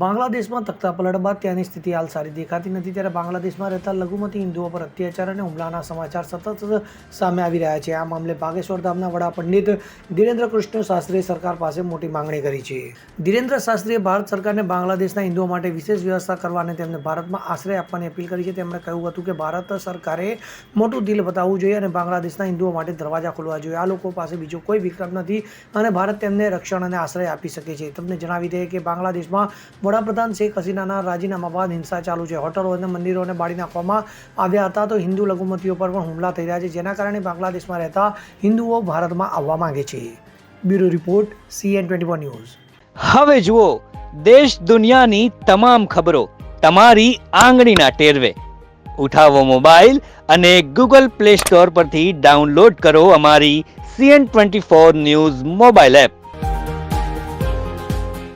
બાંગ્લાદેશમાં તખ્તા પલટ બાદ ત્યાંની સ્થિતિ હાલ સારી દેખાતી નથી. ત્યારે બાંગ્લાદેશમાં રહેતા લઘુમતી હિન્દુઓ પર અત્યાચાર અને હુમલાના સમાચાર સતત સામે આવી રહ્યા છે. આ મામલે બાગેશ્વર ધામના વડા પંડિત ધીરેન્દ્ર કૃષ્ણ શાસ્ત્રીએ સરકાર પાસે મોટી માંગણી કરી છે. ધીરેન્દ્ર શાસ્ત્રીએ ભારત સરકારને બાંગ્લાદેશના હિન્દુઓ માટે વિશેષ વ્યવસ્થા કરવા અને તેમને ભારતમાં આશ્રય આપવાની અપીલ કરી છે. તેમણે કહ્યું હતું કે ભારત સરકારે મોટું દિલ બતાવવું જોઈએ અને બાંગ્લાદેશના હિન્દુઓ માટે દરવાજા ખોલવા જોઈએ. આ લોકો પાસે બીજો કોઈ વિકલ્પ નથી અને ભારત તેમને રક્ષણ અને આશ્રય આપી શકે છે. તમને જણાવી દઈએ કે બાંગ્લાદેશમાં વડાપ્રધાન શેખ હસીનાના રાજીનામા બાદ હિંસા ચાલુ છે. હોટલો અને મંદિરોને બાળી નાખવામાં આવ્યા હતા તો હિન્દુ લઘુમતીઓ પર પણ હુમલા થઈ રહ્યા છે, જેના કારણે બાંગ્લાદેશમાં રહેતા હિન્દુઓ ભારતમાં આવવા માંગે છે. Bureau report CN twenty news. હવે જુઓ, દેશ દુનિયાની તમામ ખબરો તમારી આંગળીના ટેરવે. ઉઠાવો મોબાઈલ અને ગૂગલ પ્લે સ્ટોર પરથી ડાઉનલોડ કરો અમારી CN twenty four news mobile app.